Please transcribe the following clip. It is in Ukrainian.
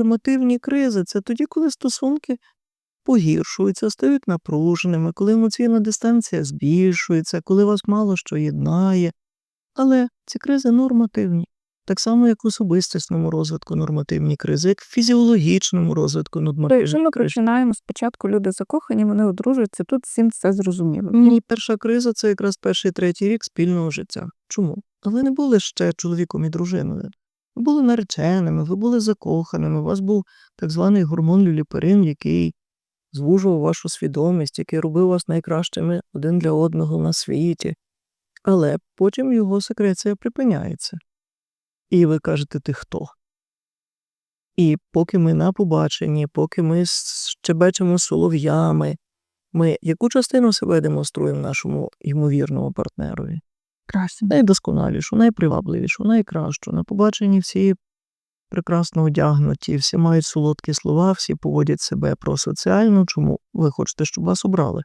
Нормативні кризи це тоді, коли стосунки погіршуються, стають напруженими, коли емоційна дистанція збільшується, коли вас мало що єднає. Але ці кризи нормативні. Так само, як в особистісному розвитку нормативні кризи, як в фізіологічному розвитку нормативні ми починаємо спочатку люди закохані, вони одружуються, тут всім все зрозуміло. Ні, перша криза це якраз перший третій рік спільного життя. Чому? А ви не були ще чоловіком і дружиною. Ви були нареченими, ви були закоханими, у вас був так званий гормон люліперин, який звужував вашу свідомість, який робив вас найкращими один для одного на світі. Але потім його секреція припиняється. І ви кажете, ти хто? І поки ми на побаченні, поки ми щебечемо солов'ями, ми яку частину себе демонструємо нашому ймовірному партнерові? Краще. Найдосконалішу, найпривабливішу, найкращу. На побаченні всі прекрасно одягнуті, всі мають солодкі слова, всі поводять себе просоціально. Чому ви хочете, щоб вас обрали?